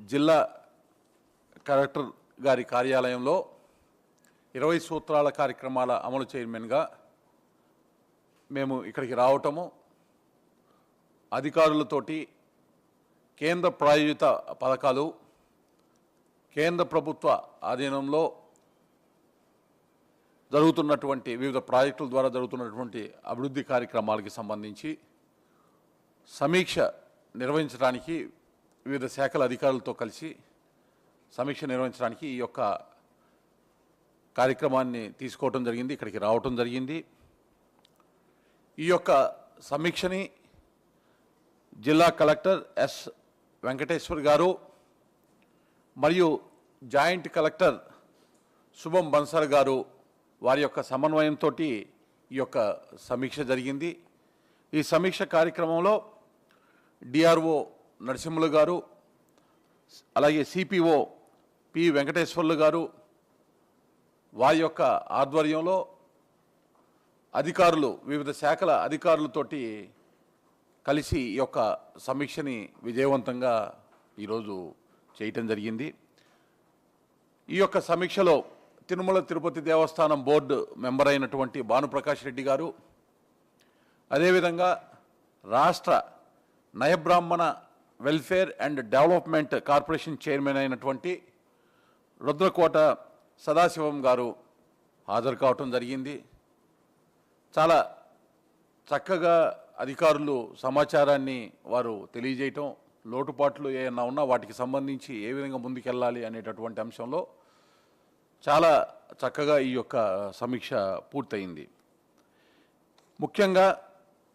జిల్లా కలెక్టర్ గారి కార్యాలయంలో ఇరవై సూత్రాల కార్యక్రమాల అమలు చైర్మన్గా మేము ఇక్కడికి రావటము అధికారులతోటి కేంద్ర ప్రాయోజిత పథకాలు కేంద్ర ప్రభుత్వ ఆధీనంలో జరుగుతున్నటువంటి వివిధ ప్రాజెక్టుల ద్వారా జరుగుతున్నటువంటి అభివృద్ధి కార్యక్రమాలకి సంబంధించి సమీక్ష నిర్వహించడానికి వివిధ శాఖల అధికారులతో కలిసి సమీక్ష నిర్వహించడానికి ఈ యొక్క కార్యక్రమాన్ని తీసుకోవటం జరిగింది ఇక్కడికి రావటం జరిగింది. ఈ యొక్క సమీక్షని జిల్లా కలెక్టర్ ఎస్ వెంకటేశ్వర్ గారు మరియు జాయింట్ కలెక్టర్ శుభం బన్సర్ గారు వారి యొక్క సమన్వయంతో ఈ యొక్క సమీక్ష జరిగింది. ఈ సమీక్ష కార్యక్రమంలో డిఆర్ఓ నరసింహులు గారు అలాగే సిపిఓ పి వెంకటేశ్వర్లు గారు వారి యొక్క ఆధ్వర్యంలో అధికారులు వివిధ శాఖల అధికారులతోటి కలిసి ఈ యొక్క సమీక్షని విజయవంతంగా ఈరోజు చేయటం జరిగింది. ఈ యొక్క సమీక్షలో తిరుమల తిరుపతి దేవస్థానం బోర్డు మెంబర్ అయినటువంటి భానుప్రకాష్ రెడ్డి గారు అదేవిధంగా రాష్ట్ర నయబ్రాహ్మణ welfare and development corporation chairman అయినటువంటి రుద్రకోట సదాశివం గారు హాజరు కావటం జరిగింది. చాలా చక్కగా అధికారులు సమాచారాన్ని వారు తెలియజేయటం లోటుపాట్లు ఏమన్నా ఉన్నా వాటికి సంబంధించి ఏ విధంగా ముందుకెళ్ళాలి అనేటటువంటి అంశంలో చాలా చక్కగా ఈ యొక్క సమీక్ష పూర్తయింది. ముఖ్యంగా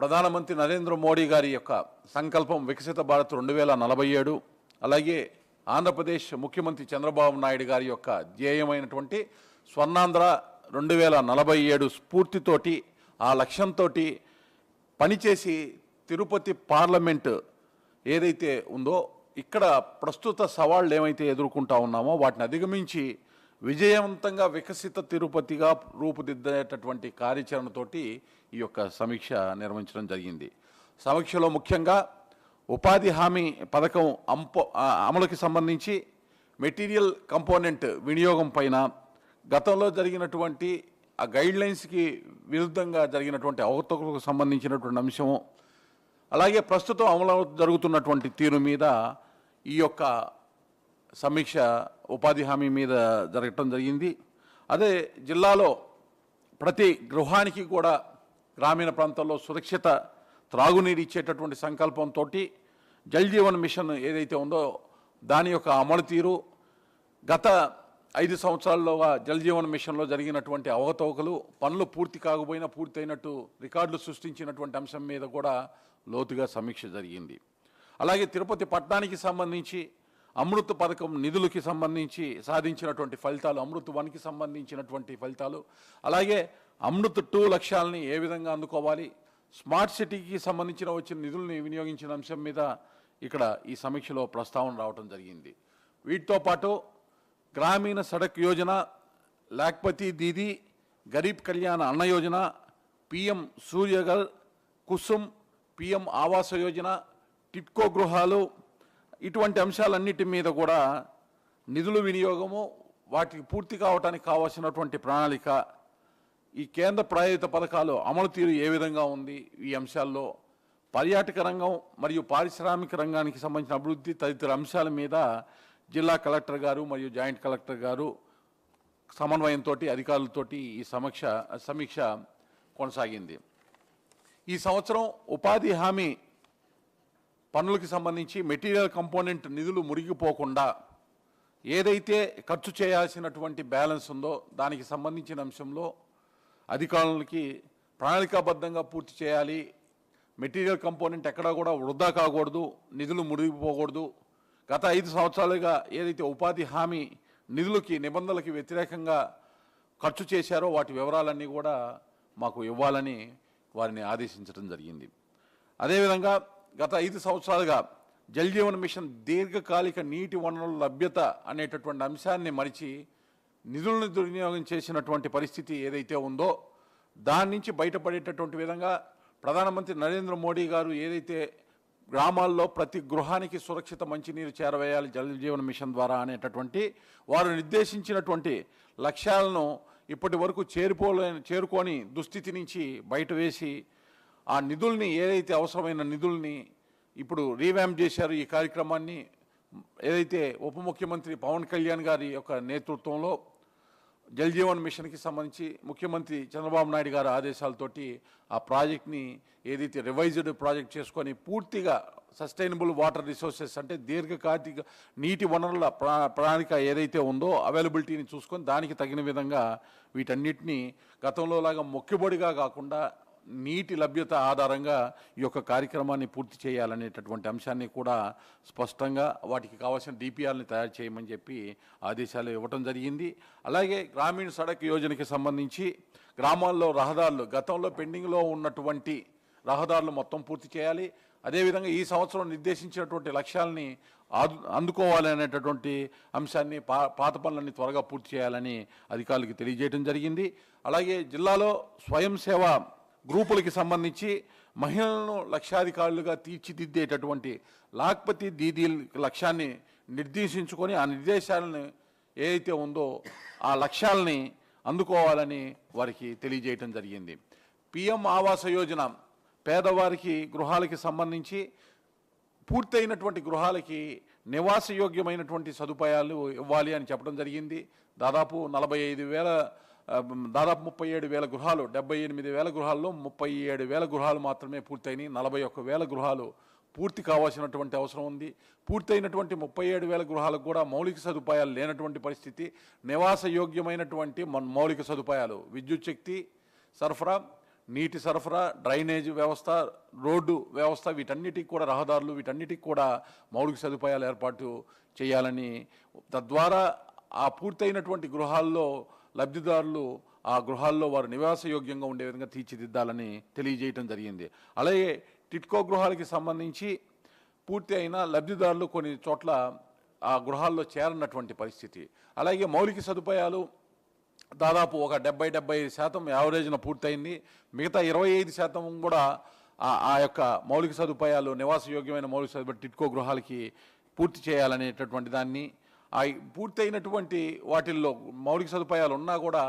ప్రధానమంత్రి నరేంద్ర మోడీ గారి యొక్క సంకల్పం వికసిత భారత్ రెండు వేల నలభై ఏడు అలాగే ఆంధ్రప్రదేశ్ ముఖ్యమంత్రి చంద్రబాబు నాయుడు గారి యొక్క ధ్యేయమైనటువంటి స్వర్ణాంధ్ర రెండు వేల నలభై ఏడు స్ఫూర్తితోటి ఆ లక్ష్యంతో పనిచేసి తిరుపతి పార్లమెంటు ఏదైతే ఉందో ఇక్కడ ప్రస్తుత సవాళ్ళు ఏమైతే ఎదుర్కొంటా ఉన్నామో వాటిని అధిగమించి విజయవంతంగా వికసిత తిరుపతిగా రూపుదిద్దేటటువంటి కార్యాచరణతోటి ఈ యొక్క సమీక్ష నిర్వహించడం జరిగింది. సమీక్షలో ముఖ్యంగా ఉపాధి హామీ పథకం అంప అమలుకి సంబంధించి మెటీరియల్ కంపోనెంట్ వినియోగం పైన గతంలో జరిగినటువంటి ఆ గైడ్లైన్స్కి విరుద్ధంగా జరిగినటువంటి అవతలకు సంబంధించినటువంటి అంశము అలాగే ప్రస్తుతం అమలు జరుగుతున్నటువంటి తీరు మీద ఈ యొక్క సమీక్ష ఉపాధి హామీ మీద జరగటం జరిగింది. అదే జిల్లాలో ప్రతి గృహానికి కూడా గ్రామీణ ప్రాంతాల్లో సురక్షిత త్రాగునీరు ఇచ్చేటటువంటి సంకల్పంతో జల్ జీవన్ మిషన్ ఏదైతే ఉందో దాని యొక్క అమలు తీరు గత ఐదు సంవత్సరాల్లోగా జల్ జీవన్ మిషన్లో జరిగినటువంటి అవకతవకలు పనులు పూర్తి కాకపోయినా పూర్తయినట్టు రికార్డులు సృష్టించినటువంటి అంశం మీద కూడా లోతుగా సమీక్ష జరిగింది. అలాగే తిరుపతి పట్టణానికి సంబంధించి అమృత్ పథకం నిధులకి సంబంధించి సాధించినటువంటి ఫలితాలు అమృత్ వన్కి సంబంధించినటువంటి ఫలితాలు అలాగే అమృత్ టూ లక్ష్యాలని ఏ విధంగా అందుకోవాలి స్మార్ట్ సిటీకి సంబంధించిన వచ్చిన నిధుల్ని వినియోగించిన అంశం మీద ఇక్కడ ఈ సమీక్షలో ప్రస్తావన రావడం జరిగింది. వీటితో పాటు గ్రామీణ సడక్ యోజన లేక్పతి దీది Garib Kalyan Anna Yojana PM Suryaghar Kusum PM Awas Yojana TIDCO గృహాలు ఇటువంటి అంశాలన్నిటి మీద కూడా నిధుల వినియోగము వాటికి పూర్తి కావటానికి కావాల్సినటువంటి ప్రణాళిక ఈ కేంద్ర ప్రాయోజిత పథకాలు అమలు తీరు ఏ విధంగా ఉంది ఈ అంశాల్లో పర్యాటక రంగం మరియు పారిశ్రామిక రంగానికి సంబంధించిన అభివృద్ధి తదితర అంశాల మీద జిల్లా కలెక్టర్ గారు మరియు జాయింట్ కలెక్టర్ గారు సమన్వయంతో అధికారులతోటి ఈ సమీక్ష సమీక్ష కొనసాగింది. ఈ సంవత్సరం ఉపాధి హామీ పనులకు సంబంధించి మెటీరియల్ కంపోనెంట్ నిధులు మురిగిపోకుండా ఏదైతే ఖర్చు చేయాల్సినటువంటి బ్యాలెన్స్ ఉందో దానికి సంబంధించిన అంశంలో అధికారులకి ప్రణాళికాబద్ధంగా పూర్తి చేయాలి. మెటీరియల్ కంపోనెంట్ ఎక్కడా కూడా వృధా కాకూడదు నిధులు మురిగిపోకూడదు. గత ఐదు సంవత్సరాలుగా ఏదైతే ఉపాధి హామీ నిధులకి నిబంధనలకి వ్యతిరేకంగా ఖర్చు చేశారో వాటి వివరాలన్నీ కూడా మాకు ఇవ్వాలని వారిని ఆదేశించడం జరిగింది. అదేవిధంగా గత ఐదు సంవత్సరాలుగా జల్జీవన్ మిషన్ దీర్ఘకాలిక నీటి వనరుల లభ్యత అనేటటువంటి అంశాన్ని మరిచి నిధులను దుర్వినియోగం చేసినటువంటి పరిస్థితి ఏదైతే ఉందో దాని నుంచి బయటపడేటటువంటి విధంగా ప్రధానమంత్రి నరేంద్ర మోడీ గారు ఏదైతే గ్రామాల్లో ప్రతి గృహానికి సురక్షిత మంచినీరు చేరవేయాలి జల జీవన మిషన్ ద్వారా అనేటటువంటి వారు నిర్దేశించినటువంటి లక్ష్యాలను ఇప్పటి వరకు చేరుకోలే చేరుకొని దుస్థితి నుంచి బయట వేసి ఆ నిధుల్ని ఏదైతే అవసరమైన నిధుల్ని ఇప్పుడు రీవ్యాంప్ చేశారు ఈ కార్యక్రమాన్ని ఏదైతే ఉప ముఖ్యమంత్రి పవన్ కళ్యాణ్ గారి యొక్క నేతృత్వంలో జల్ జీవన్ మిషన్కి సంబంధించి ముఖ్యమంత్రి చంద్రబాబు నాయుడు గారి ఆదేశాలతోటి ఆ ప్రాజెక్ట్ని ఏదైతే రివైజ్డ్ ప్రాజెక్ట్ చేసుకొని పూర్తిగా సస్టైనబుల్ వాటర్ రిసోర్సెస్ అంటే దీర్ఘకాలిక నీటి వనరుల ప్రా ప్రణాళిక ఏదైతే ఉందో అవైలబిలిటీని చూసుకొని దానికి తగిన విధంగా వీటన్నిటిని గతంలో లాగా మొక్కుబడిగా కాకుండా నీటి లభ్యత ఆధారంగా ఈ యొక్క కార్యక్రమాన్ని పూర్తి చేయాలనేటటువంటి అంశాన్ని కూడా స్పష్టంగా వాటికి కావాల్సిన డిపిఆర్ని తయారు చేయమని చెప్పి ఆదేశాలు ఇవ్వటం జరిగింది. అలాగే గ్రామీణ సడక్ యోజనకి సంబంధించి గ్రామాల్లో రహదారులు గతంలో పెండింగ్లో ఉన్నటువంటి రహదారులు మొత్తం పూర్తి చేయాలి. అదేవిధంగా ఈ సంవత్సరం నిర్దేశించినటువంటి లక్ష్యాలని ఆదు అందుకోవాలి అనేటటువంటి అంశాన్ని పా పాత పనులన్నీ త్వరగా పూర్తి చేయాలని అధికారులకు తెలియజేయడం జరిగింది. అలాగే జిల్లాలో స్వయం సేవ గ్రూపులకి సంబంధించి మహిళలను లక్షాధికారులుగా తీర్చిదిద్దేటటువంటి లాక్పతి దీదీ లక్ష్యాన్ని నిర్దేశించుకొని ఆ నిర్దేశాలను ఏదైతే ఉందో ఆ లక్ష్యాలని అందుకోవాలని వారికి తెలియజేయటం జరిగింది. పిఎం ఆవాస యోజన పేదవారికి గృహాలకి సంబంధించి పూర్తయినటువంటి గృహాలకి నివాసయోగ్యమైనటువంటి సదుపాయాలు ఇవ్వాలి అని చెప్పడం జరిగింది. దాదాపు నలభై ఐదు వేల దాదాపు ముప్పై ఏడు వేల గృహాలు డెబ్బై ఎనిమిది వేల గృహాల్లో ముప్పై ఏడు వేల గృహాలు మాత్రమే పూర్తయినాయి. నలభై ఒక్క వేల గృహాలు పూర్తి కావాల్సినటువంటి అవసరం ఉంది. పూర్తయినటువంటి ముప్పై ఏడు వేల గృహాలకు కూడా మౌలిక సదుపాయాలు లేనటువంటి పరిస్థితి. నివాస యోగ్యమైనటువంటి మౌలిక సదుపాయాలు. విద్యుత్ శక్తి సరఫరా నీటి సరఫరా డ్రైనేజ్ వ్యవస్థ రోడ్డు వ్యవస్థ వీటన్నిటికి కూడా రహదారులు వీటన్నిటికి కూడా మౌలిక సదుపాయాలు ఏర్పాటు చేయాలని తద్వారా ఆ పూర్తయినటువంటి గృహాల్లో లబ్ధిదారులు ఆ గృహాల్లో వారు నివాసయోగ్యంగా ఉండే విధంగా తీర్చిదిద్దాలని తెలియజేయటం జరిగింది. అలాగే టిట్కో గృహాలకి సంబంధించి పూర్తి అయిన లబ్ధిదారులు కొన్ని చోట్ల ఆ గృహాల్లో చేరనటువంటి పరిస్థితి. అలాగే మౌలిక సదుపాయాలు దాదాపు ఒక డెబ్బై డెబ్బై ఐదు శాతం యావరేజ్న పూర్తయింది. మిగతా ఇరవై ఐదు శాతం కూడా ఆ ఆ యొక్క మౌలిక సదుపాయాలు నివాసయోగ్యమైన మౌలిక సదుపాయాలు టిట్కో గృహాలకి పూర్తి చేయాలనేటటువంటి దాన్ని ఆ పూర్తయినటువంటి వాటిల్లో మౌలిక సదుపాయాలు ఉన్నా కూడా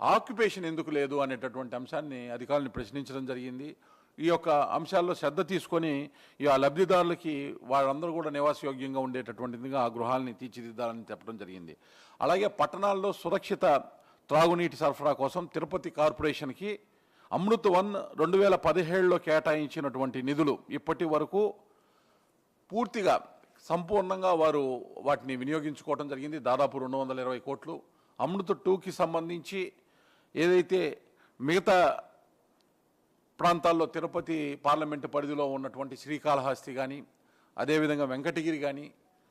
ఆక్యుపేషన్ ఎందుకు లేదు అనేటటువంటి అంశాన్ని అధికారులను ప్రశ్నించడం జరిగింది. ఈ యొక్క అంశాల్లో శ్రద్ధ తీసుకొని ఈ ఆ లబ్ధిదారులకి వాళ్ళందరూ కూడా నివాసయోగ్యంగా ఉండేటటువంటిదిగా ఆ గృహాలని తీర్చిదిద్దాలని చెప్పడం జరిగింది. అలాగే పట్టణాల్లో సురక్షిత త్రాగునీటి సరఫరా కోసం తిరుపతి కార్పొరేషన్కి అమృత్ వన్ రెండు వేల పదిహేడులో కేటాయించినటువంటి నిధులు ఇప్పటి వరకు పూర్తిగా సంపూర్ణంగా వారు వాటిని వినియోగించుకోవడం జరిగింది. దాదాపు రెండు వందల ఇరవై కోట్లు. అమృత టూకి సంబంధించి ఏదైతే మిగతా ప్రాంతాల్లో తిరుపతి పార్లమెంటు పరిధిలో ఉన్నటువంటి శ్రీకాళహస్తి కానీ అదేవిధంగా వెంకటగిరి కానీ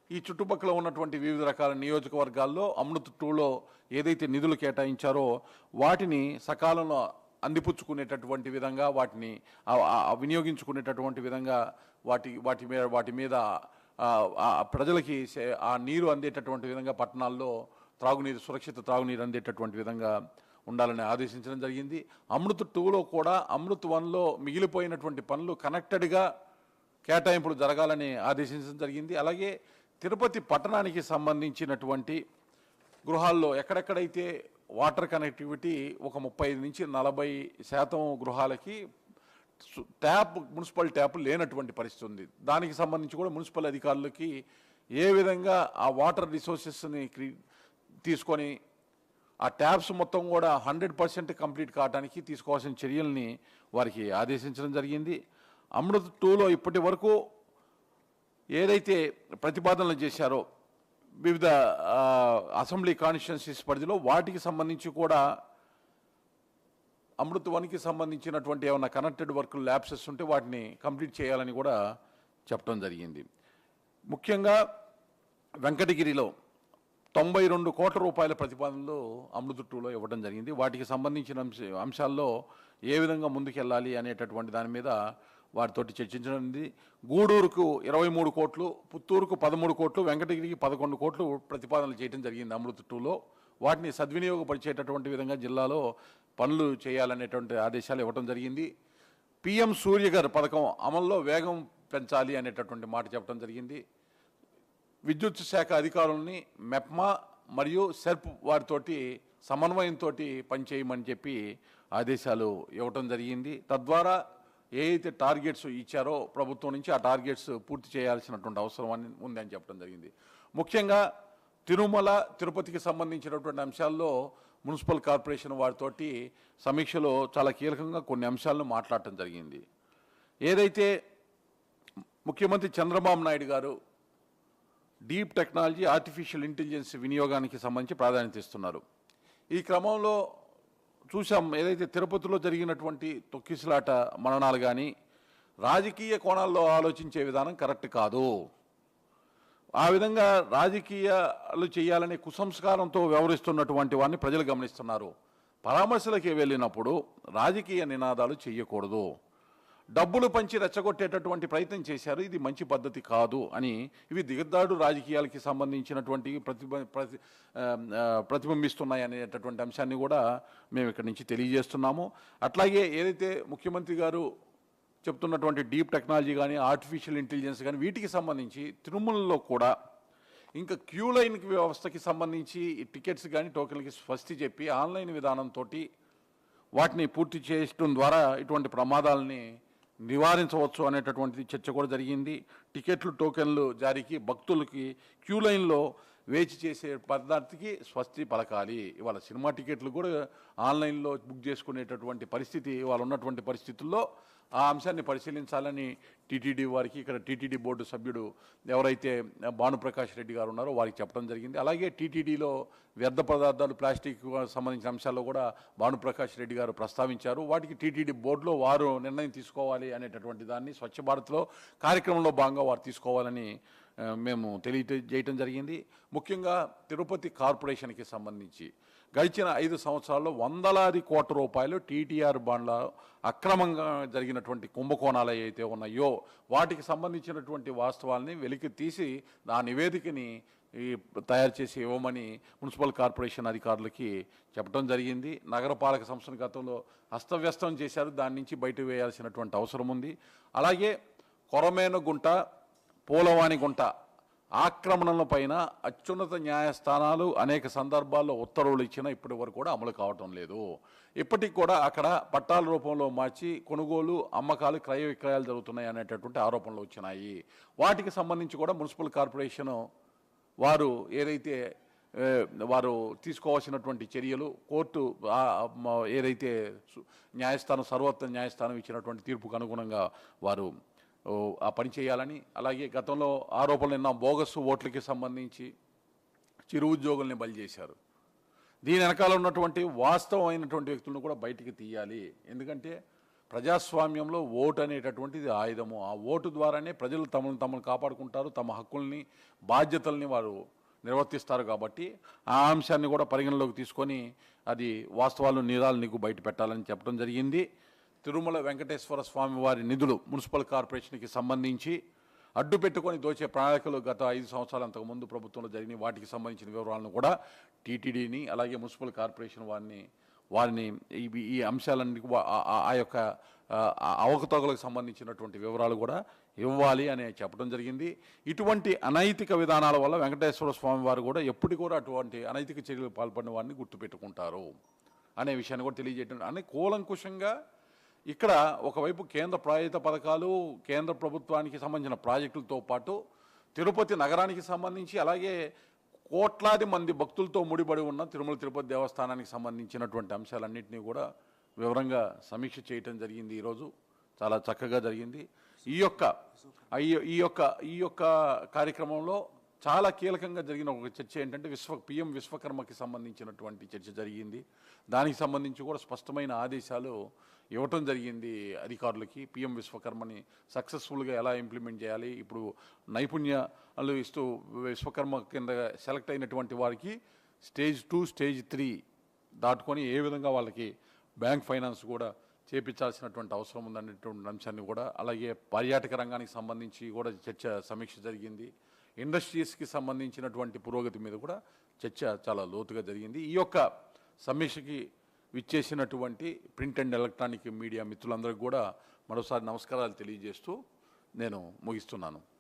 ఈ చుట్టుపక్కల ఉన్నటువంటి వివిధ రకాల నియోజకవర్గాల్లో అమృత్ టూలో ఏదైతే నిధులు కేటాయించారో వాటిని సకాలంలో అందిపుచ్చుకునేటటువంటి విధంగా వాటిని వినియోగించుకునేటటువంటి విధంగా వాటి వాటి మీద వాటి మీద ప్రజలకి సే- ఆ నీరు అందేటటువంటి విధంగా పట్టణాల్లో త్రాగునీరు సురక్షిత త్రాగునీరు అందేటటువంటి విధంగా ఉండాలని ఆదేశించడం జరిగింది. అమృత్ టూలో కూడా అమృత్ వన్లో మిగిలిపోయినటువంటి పనులు కనెక్టెడ్గా కేటాయింపులు జరగాలని ఆదేశించడం జరిగింది. అలాగే తిరుపతి పట్టణానికి సంబంధించినటువంటి గృహాల్లో ఎక్కడెక్కడైతే వాటర్ కనెక్టివిటీ ఒక ముప్పై నుంచి నలభై శాతం గృహాలకి ట్యాప్ మున్సిపల్ ట్యాప్ లేనటువంటి పరిస్థితి ఉంది. దానికి సంబంధించి కూడా మున్సిపల్ అధికారులకి ఏ విధంగా ఆ వాటర్ రిసోర్సెస్ని తీసుకొని ఆ ట్యాప్స్ మొత్తం కూడా హండ్రెడ్ పర్సెంట్ కంప్లీట్ కావడానికి తీసుకోవాల్సిన చర్యల్ని వారికి ఆదేశించడం జరిగింది. అమృత్ టూలో ఇప్పటి వరకు ఏదైతే ప్రతిపాదనలు చేశారో వివిధ అసెంబ్లీ కాన్స్టిట్యున్సీస్ పరిధిలో వాటికి సంబంధించి కూడా అమృత్ వన్కి సంబంధించినటువంటి ఏమైనా కనెక్టెడ్ వర్క్ ల్యాబ్సెస్ ఉంటే వాటిని కంప్లీట్ చేయాలని కూడా చెప్పడం జరిగింది. ముఖ్యంగా వెంకటగిరిలో తొంభై రెండు కోట్ల రూపాయల ప్రతిపాదనలు అమృత టూలో ఇవ్వడం జరిగింది. వాటికి సంబంధించిన అంశ అంశాల్లో ఏ విధంగా ముందుకెళ్ళాలి అనేటటువంటి దాని మీద వారితోటి చర్చించడం గూడూరుకు ఇరవై మూడు కోట్లు పుత్తూరుకు పదమూడు కోట్లు వెంకటగిరికి పదకొండు కోట్లు ప్రతిపాదనలు చేయడం జరిగింది అమృత టూలో. వాటిని సద్వినియోగపరిచేటటువంటి విధంగా జిల్లాలో పనులు చేయాలనేటువంటి ఆదేశాలు ఇవ్వడం జరిగింది. పిఎం సూర్యగర్ పథకం అమల్లో వేగం పెంచాలి అనేటటువంటి మాట చెప్పడం జరిగింది. విద్యుత్ శాఖ అధికారుల్ని మెప్మా మరియు సెర్ప్ వారితోటి సమన్వయంతో పనిచేయమని చెప్పి ఆదేశాలు ఇవ్వటం జరిగింది. తద్వారా ఏదైతే టార్గెట్స్ ఇచ్చారో ప్రభుత్వం నుంచి ఆ టార్గెట్స్ పూర్తి చేయాల్సినటువంటి అవసరం అని ఉందని చెప్పడం జరిగింది. ముఖ్యంగా తిరుమల తిరుపతికి సంబంధించినటువంటి అంశాల్లో మున్సిపల్ కార్పొరేషన్ వారితోటి సమీక్షలో చాలా కీలకంగా కొన్ని అంశాలను మాట్లాడటం జరిగింది. ఏదైతే ముఖ్యమంత్రి చంద్రబాబు నాయుడు గారు డీప్ టెక్నాలజీ ఆర్టిఫిషియల్ ఇంటెలిజెన్స్ వినియోగానికి సంబంధించి ప్రాధాన్యత ఇస్తున్నారు. ఈ క్రమంలో చూసాం ఏదైతే తిరుపతిలో జరిగినటువంటి తొక్కిసలాట మరణాలు కానీ రాజకీయ కోణాల్లో ఆలోచించే విధానం కరెక్ట్ కాదు. ఆ విధంగా రాజకీయాలు చేయాలనే కుసంస్కారంతో వ్యవహరిస్తున్నటువంటి వారిని ప్రజలు గమనిస్తున్నారు. పరామర్శలకి వెళ్ళినప్పుడు రాజకీయ నినాదాలు చేయకూడదు. డబ్బులు పంచి రెచ్చగొట్టేటటువంటి ప్రయత్నం చేశారు. ఇది మంచి పద్ధతి కాదు అని ఇవి దిగద్దాడు రాజకీయాలకి సంబంధించినటువంటి ప్రతిబ ప్రతి ప్రతిబింబిస్తున్నాయి అనేటటువంటి అంశాన్ని కూడా మేము ఇక్కడి నుంచి తెలియజేస్తున్నాము. అట్లాగే ఏదైతే ముఖ్యమంత్రి గారు చెప్తున్నటువంటి డీప్ టెక్నాలజీ కానీ ఆర్టిఫిషియల్ ఇంటెలిజెన్స్ కానీ వీటికి సంబంధించి తిరుమలలో కూడా ఇంకా క్యూ లైన్ వ్యవస్థకి సంబంధించి టికెట్స్ కానీ టోకెన్లకి స్వస్తి చెప్పి ఆన్లైన్ విధానంతో వాటిని పూర్తి చేయడం ద్వారా ఇటువంటి ప్రమాదాలని నివారించవచ్చు అనేటటువంటి చర్చ కూడా జరిగింది. టికెట్లు టోకెన్లు జారీకి భక్తులకి క్యూ లైన్లో వేచి చేసే పదార్థికి స్వస్తి పలకాలి. ఇవాళ సినిమా టికెట్లు కూడా ఆన్లైన్లో బుక్ చేసుకునేటటువంటి పరిస్థితి ఇవాళ ఉన్నటువంటి పరిస్థితుల్లో ఆ అంశాన్ని పరిశీలించాలని టీటీడీ వారికి ఇక్కడ టీటీడీ బోర్డు సభ్యుడు ఎవరైతే భానుప్రకాష్ రెడ్డి గారు ఉన్నారో వారికి చెప్పడం జరిగింది. అలాగే టీటీడీలో వ్యర్థ పదార్థాలు ప్లాస్టిక్ సంబంధించిన అంశాల్లో కూడా భానుప్రకాష్ రెడ్డి గారు ప్రస్తావించారు. వాటికి టీటీడీ బోర్డులో వారు నిర్ణయం తీసుకోవాలి అనేటటువంటి దాన్ని స్వచ్ఛ భారత్లో కార్యక్రమంలో భాగంగా వారు తీసుకోవాలని మేము తెలియజేయటం జరిగింది. ముఖ్యంగా తిరుపతి కార్పొరేషన్కి సంబంధించి గడిచిన ఐదు సంవత్సరాల్లో వందలాది కోట్ల రూపాయలు టీటీఆర్ బాండ్ల అక్రమంగా జరిగినటువంటి కుంభకోణాలు ఏవైతే ఉన్నాయో వాటికి సంబంధించినటువంటి వాస్తవాల్ని వెలికి తీసి ఆ నివేదికని ఈ తయారు చేసి ఇవ్వమని మున్సిపల్ కార్పొరేషన్ అధికారులకి చెప్పడం జరిగింది. నగరపాలక సంస్థను గతంలో అస్తవ్యస్తం చేశారు. దాని నుంచి బయట వేయాల్సినటువంటి అవసరం ఉంది. అలాగే కొరమేను గుంట గుంట ఆక్రమణల పైన అత్యున్నత న్యాయస్థానాలు అనేక సందర్భాల్లో ఉత్తర్వులు ఇచ్చినా ఇప్పటి వరకు కూడా అమలు కావటం లేదు. ఇప్పటికి కూడా అక్కడ పట్టాల రూపంలో మార్చి కొనుగోలు అమ్మకాలు క్రయ విక్రయాలు జరుగుతున్నాయి అనేటటువంటి ఆరోపణలు వచ్చినాయి. వాటికి సంబంధించి కూడా మున్సిపల్ కార్పొరేషను వారు ఏదైతే వారు తీసుకోవాల్సినటువంటి చర్యలు కోర్టు ఏదైతే న్యాయస్థానం సర్వోత్తర న్యాయస్థానం ఇచ్చినటువంటి తీర్పుకు అనుగుణంగా వారు ఆ పని చేయాలని. అలాగే గతంలో ఆరోపణలు విన్నాం. బోగస్ ఓట్లకి సంబంధించి చిరు ఉద్యోగుల్ని బలి చేశారు. దీని వెనకాల ఉన్నటువంటి వాస్తవమైనటువంటి వ్యక్తులను కూడా బయటికి తీయాలి. ఎందుకంటే ప్రజాస్వామ్యంలో ఓటు అనేటటువంటిది ఆయుధము. ఆ ఓటు ద్వారానే ప్రజలు తమను తమను కాపాడుకుంటారు. తమ హక్కుల్ని బాధ్యతల్ని వారు నిర్వర్తిస్తారు కాబట్టి ఆ అంశాన్ని కూడా పరిగణలోకి తీసుకొని అది వాస్తవాలు నిరాలు నీకు బయట పెట్టాలని చెప్పడం జరిగింది. తిరుమల వెంకటేశ్వర స్వామి వారి నిధులు మున్సిపల్ కార్పొరేషన్కి సంబంధించి అడ్డు పెట్టుకొని దోచే ప్రణాళికలు గత ఐదు సంవత్సరాల అంతకు ముందు ప్రభుత్వంలో జరిగిన వాటికి సంబంధించిన వివరాలను కూడా టీటీడీని అలాగే మున్సిపల్ కార్పొరేషన్ వారిని వారిని ఈ ఈ అంశాలన్నీ ఆ- ఆ- యొక్క అవకతవకలకు సంబంధించినటువంటి వివరాలు కూడా ఇవ్వాలి అని చెప్పడం జరిగింది. ఇటువంటి అనైతిక విధానాల వల్ల వెంకటేశ్వర స్వామి వారు కూడా ఎప్పటికి కూడా అటువంటి అనైతిక చర్యలు పాల్పడిన వారిని గుర్తుపెట్టుకుంటారు అనే విషయాన్ని కూడా తెలియజేయడం. అని కూలంకుషంగా ఇక్కడ ఒకవైపు కేంద్ర ప్రాయోజిత పథకాలు కేంద్ర ప్రభుత్వానికి సంబంధించిన ప్రాజెక్టులతో పాటు తిరుపతి నగరానికి సంబంధించి అలాగే కోట్లాది మంది భక్తులతో ముడిపడి ఉన్న తిరుమల తిరుపతి దేవస్థానానికి సంబంధించినటువంటి అంశాలన్నింటినీ కూడా వివరంగా సమీక్ష చేయటం జరిగింది ఈరోజు. చాలా చక్కగా జరిగింది. ఈ యొక్క ఈ యొక్క ఈ యొక్క కార్యక్రమంలో చాలా కీలకంగా జరిగిన ఒక చర్చ ఏంటంటే విశ్వ పిఎం విశ్వకర్మకి సంబంధించినటువంటి చర్చ జరిగింది. దానికి సంబంధించి కూడా స్పష్టమైన ఆదేశాలు ఇవ్వటం జరిగింది అధికారులకి. పిఎం విశ్వకర్మని సక్సెస్ఫుల్గా ఎలా ఇంప్లిమెంట్ చేయాలి? ఇప్పుడు నైపుణ్యాలు ఇస్తూ విశ్వకర్మ కింద సెలెక్ట్ అయినటువంటి వారికి స్టేజ్ టూ స్టేజ్ త్రీ దాటుకొని ఏ విధంగా వాళ్ళకి బ్యాంక్ ఫైనాన్స్ కూడా చేపించాల్సినటువంటి అవసరం ఉందనేటువంటి అంశాన్ని కూడా అలాగే పర్యాటక రంగానికి సంబంధించి కూడా చర్చ సమీక్ష జరిగింది. ఇండస్ట్రీస్కి సంబంధించినటువంటి పురోగతి మీద కూడా చర్చ చాలా లోతుగా జరిగింది. ఈ యొక్క సమీక్షకి విచ్చేసినటువంటి ప్రింట్ అండ్ ఎలక్ట్రానిక్ మీడియా మిత్రులందరికీ కూడా మరోసారి నమస్కారాలు తెలియజేస్తూ నేను ముగిస్తున్నాను.